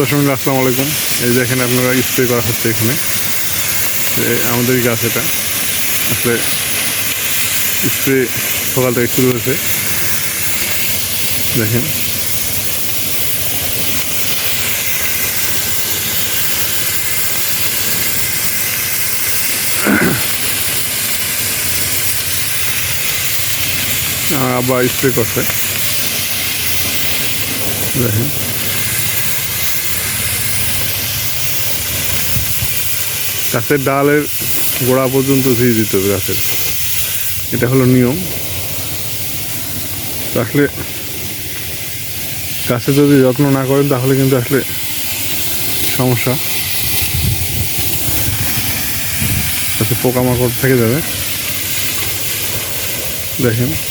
দর্শক, আসসালামু আলাইকুম। এই দেখেন আপনারা স্প্রে করা হচ্ছে এখানে। এ, আমাদেরই গাছ এটা। আসলে স্প্রে সকাল থেকে শুরু হয়েছে। দেখেন। আব্বা স্প্রে করছে। দেখেন। গাছের ডালের গোড়া পর্যন্ত ধুয়ে দিতে হবে গাছের। এটা হলো নিয়ম। আসলে গাছে যদি যত্ন না করেন, তাহলে কিন্তু আসলে সমস্যা। গাছে পোকামাকড় থেকে যাবে। দেখেন।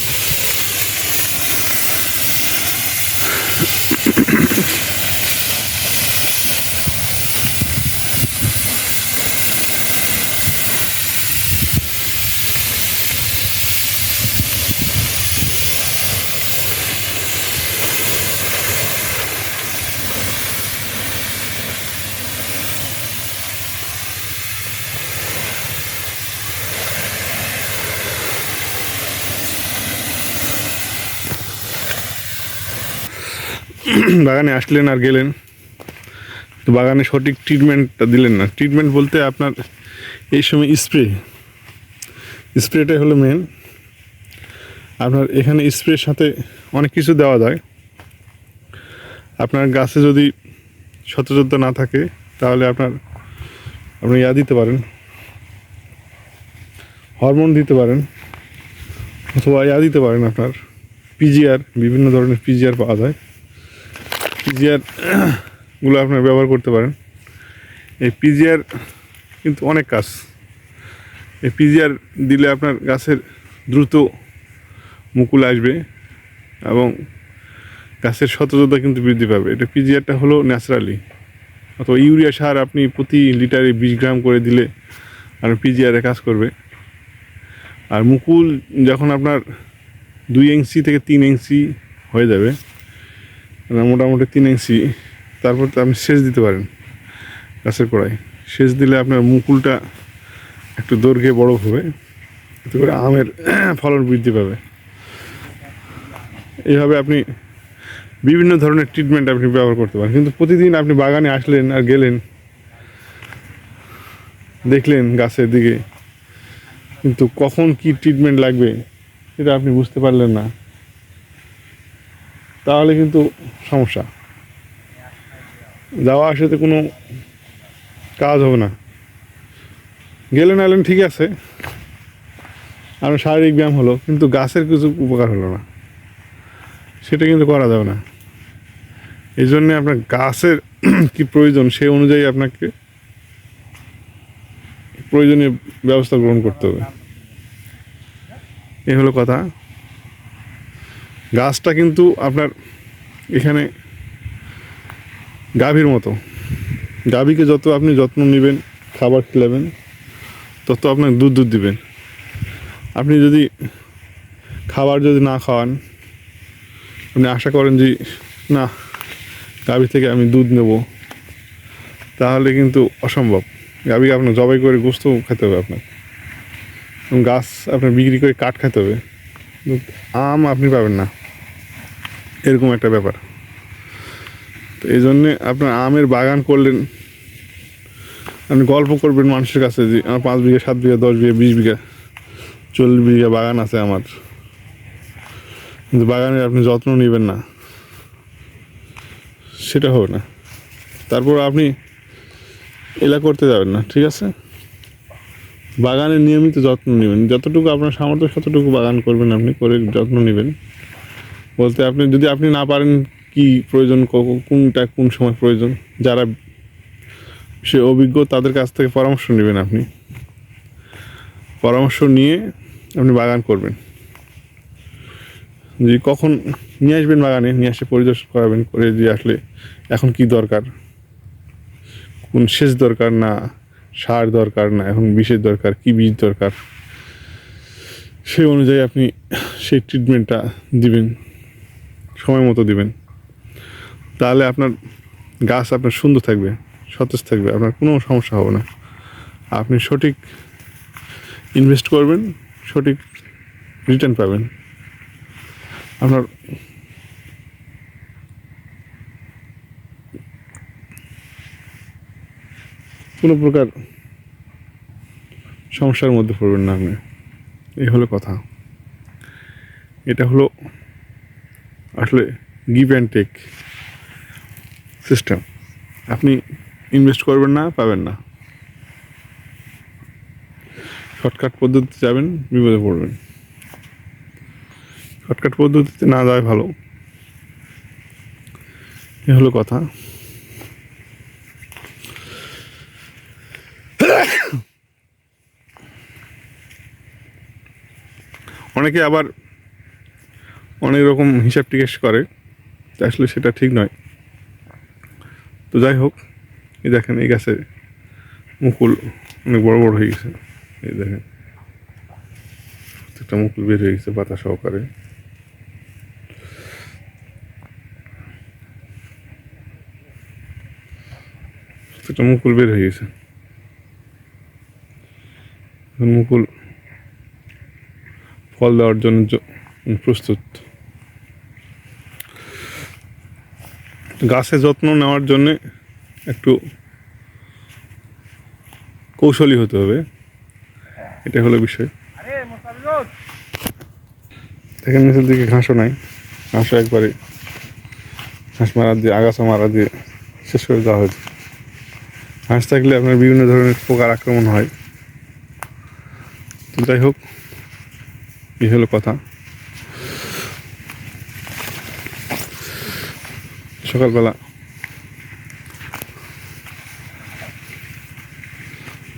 বাগানে আসলেন আর গেলেন। তো বাগানে সঠিক ট্রিটমেন্টটা দিলেন না। ট্রিটমেন্ট বলতে আপনার এই সময় স্প্রে স্প্রেটাই হলো মেন আপনার এখানে স্প্রের সাথে অনেক কিছু দেওয়া যায়। আপনার গাছে যদি সতেজতা না থাকে, তাহলে আপনার আপনি ইয়া দিতে পারেন। হরমোন দিতে পারেন। অথবা ইয়া দিতে পারেন আপনার। পিজিআর বিভিন্ন ধরনের পিজিআর পাওয়া যায়। পিজিআরগুলো আপনার ব্যবহার করতে পারেন। এই পিজিআর কিন্তু অনেক কাজ। এই পিজিআর দিলে আপনার গাছের দ্রুত মুকুল আসবে এবং গাছের সতেজতা কিন্তু বৃদ্ধি পাবে। এটা পিজিআরটা হলো ন্যাচারালি। অথবা ইউরিয়া সার আপনি প্রতি লিটারে বিশ গ্রাম করে দিলে আর পিজিআরে কাজ করবে। আর মুকুল যখন আপনার দুই ইঞ্চি থেকে তিন ইঞ্চি হয়ে যাবে মোটামুটি তিন ইঞ্চি। তারপর তো আপনি সেচ দিতে পারেন গাছের গোড়ায়। সেচ দিলে আপনার মুকুলটা একটু দৈর্ঘ্যে বড় হবে, এতে করে আমের ফলন বৃদ্ধি পাবে। এইভাবে আপনি বিভিন্ন ধরনের ট্রিটমেন্ট আপনি ব্যবহার করতে পারেন। কিন্তু প্রতিদিন আপনি বাগানে আসলেন আর গেলেন, দেখলেন গাছের দিকে, কিন্তু কখন কি ট্রিটমেন্ট লাগবে সেটা আপনি বুঝতে পারলেন না। তাহলে কিন্তু সমস্যা। যাওয়া আসাতে কোনো কাজ হবে না। গেলেন এলেন ঠিক আছে। আর শারীরিক ব্যায়াম হলো, কিন্তু গাছের কিছু উপকার হলো না। সেটা কিন্তু করা যাবে না। এই জন্যে আপনার গাছের কি প্রয়োজন সেই অনুযায়ী আপনাকে প্রয়োজনীয় ব্যবস্থা গ্রহণ করতে হবে। এই হলো কথা। গাছটা কিন্তু আপনার এখানে গাভীর মতো। গাভীকে যত আপনি যত্ন নেবেন, খাবার খিলাবেন, তত আপনাকে দুধ দুধ দিবেন। আপনি যদি খাবার যদি না খাওয়ান, আপনি আশা করেন যে, না, গাভী থেকে আমি দুধ নেব। তাহলে কিন্তু অসম্ভব। গাভীকে আপনার জবাই করে গোস্ত খেতে হবে আপনার। গাছ আপনার বিক্রি করে কাঠ খেতে হবে। আম আপনি পাবেন না। এরকম একটা ব্যাপার। তো এই জন্যে আপনার আমের বাগান করলেন। আপনি গল্প করবেন মানুষের কাছে যে, আমার পাঁচ বিঘা, সাত বিঘা, দশ বিঘা, বিশ বিঘা, চল্লিশ বিঘা বাগান আছে আমার। কিন্তু বাগানের আপনি যত্ন নেবেন না। সেটা হবে না। তারপর আপনি এলা করতে যাবেন না, ঠিক আছে? বাগানের নিয়মিত যত্ন নেবেন। যতটুকু আপনার সামর্থ্য, ততটুকু বাগান করবেন আপনি, করে যত্ন নেবেন। বলতে আপনি, যদি আপনি না পারেন, কি প্রয়োজন? কোনটা কোন সময় প্রয়োজন? যারা সে অভিজ্ঞ, তাদের কাছ থেকে পরামর্শ নেবেন আপনি। পরামর্শ নিয়ে আপনি বাগান করবেন। যে কখন নিয়ে আসবেন বাগানে, নিয়ে আসে পরিদর্শন করাবেন, করে দিয়ে আসলে এখন কি দরকার? কোন সেচ দরকার না, সার দরকার না, এখন বিষের দরকার, কি বীজ দরকার? সেই অনুযায়ী আপনি সেই ট্রিটমেন্টটা দিবেন। সময় মতো দিবেন। তাহলে আপনার গাছ আপনার সুন্দর থাকবে, সতেজ থাকবে, আপনার কোনো সমস্যা হবে না। আপনি সঠিক ইনভেস্ট করবেন, সঠিক রিটার্ন পাবেন। আপনার কোনো প্রকার সমস্যার মধ্যে পড়বেন না আপনি। এই হলো কথা। এটা হলো আসলে গিভ অ্যান্ড টেক সিস্টেম আপনি ইনভেস্ট করবেন না, পাবেন না। শর্টকাট পদ্ধতিতে যাবেন, বিপদে পড়বেন। শর্টকাট পদ্ধতিতে না যাওয়াই ভালো। এ হলো কথা। অনেকে আবার অনেক রকম হিসাব টিকেস করে আসলে সেটা ঠিক নয়। তো যাই হোক, এই দেখেন এই গাছে মুকুল অনেক বড় বড় হয়ে গেছে। এই দেখেন, প্রত্যেকটা মুকুল বের হয়ে গেছে পাতা সহকারে। প্রত্যেকটা মুকুল বের হয়ে গেছে। মুকুল ফল দেওয়ার জন্য প্রস্তুত। গাছের যত্ন নেওয়ার জন্যে একটু কৌশলী হতে হবে। এটা হলো বিষয়। দেখেন নিচের দিকে ঘাসও নাই। ঘাসও একবারে ঘাস মারা দিয়ে আগাছা মারা দিয়ে শেষ করে দেওয়া হয়েছে। ঘাস থাকলে আপনার বিভিন্ন ধরনের পোকার আক্রমণ হয়। তো যাই হোক এই হলো কথা। সকালবেলা।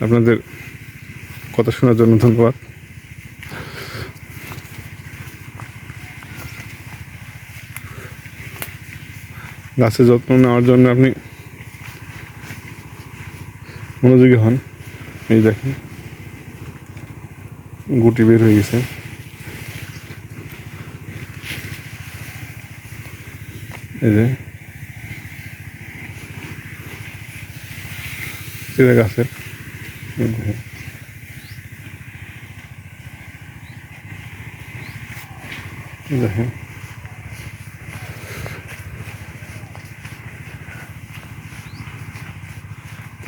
আপনাদের কথা শোনার জন্য ধন্যবাদ। গাছের যত্ন নেওয়ার জন্য আপনি মনোযোগী হন। এই দেখেন, গুটি বের হয়ে গেছে। এই যে চিড়ে গাছের।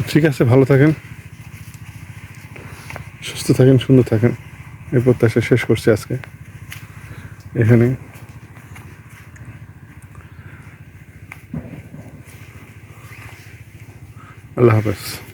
ঠিক আছে, ভালো থাকেন। সুস্থ থাকেন, সুন্দর থাকেন। এই প্রত্যাশা শেষ করছি আজকে। এখানে। আল্লাহ হাফেজ।